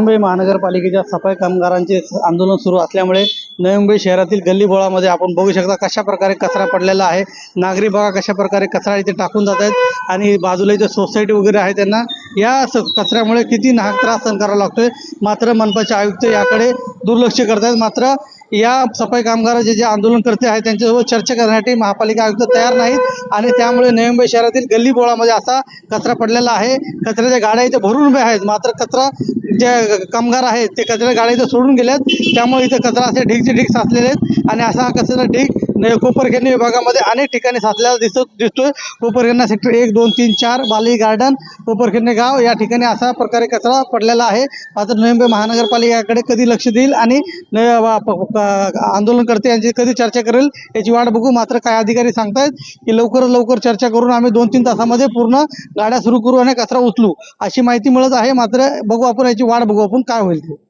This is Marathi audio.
मुंबई महानगरपालिकेच्या सफाई कामगारांचे आंदोलन सुरू असल्यामुळे नवी मुंबई शहरातील गल्लीबोळामध्ये आपण बघू शकता कशा प्रकारे कचरा पडलेला आहे. नागरी बघा कशा प्रकारे कचरा इथे टाकून जात आहेत आणि बाजूला इथे सोसायटी वगैरे आहे त्यांना. या कचऱ्यामुळे किती नाहक त्रास सहन करावा लागतोय. मात्र मनपाचे आयुक्त याकडे दुर्लक्ष करत आहेत. मात्र या सफाई कामगाराचे जे आंदोलनकर्ते आहेत त्यांच्यासोबत चर्चा करण्यासाठी महापालिका आयुक्त तयार नाहीत आणि त्यामुळे नवी शहरातील शहरातील गल्लीबोळामध्ये असा कचरा पडलेला आहे. कचऱ्याच्या गाड्या इथे भरून उभ्या आहेत. मात्र कचरा जे कामगार आहेत ते कचऱ्या गाड्या इथे सोडून गेल्यात त्यामुळे इथे कचरा असे ढीगचे ढीग साचलेले आहेत आणि असा कचरा ढीग न- विभागामध्ये अनेक ठिकाणी साचलेला दिसत दिसतोय. कोपरखैरणे सेक्टर एक दोन तीन चार बाली गार्डन कोपरखैरणे गाव या ठिकाणी असा प्रकारे कचरा पडलेला आहे. मात्र नवी मुंबई कधी लक्ष देईल आणि न- आंदोलनकर्ते यांची कधी चर्चा करेल याची वाट बघू. मात्र काही अधिकारी सांगतायत की लवकरात लवकर चर्चा करून आम्ही दोन तीन तासामध्ये पूर्ण गाड्या सुरू करू आणि कचरा उचलू अशी माहिती मिळत आहे. मात्र बघू आपण याची वाट बघू आपण काय होईल ते.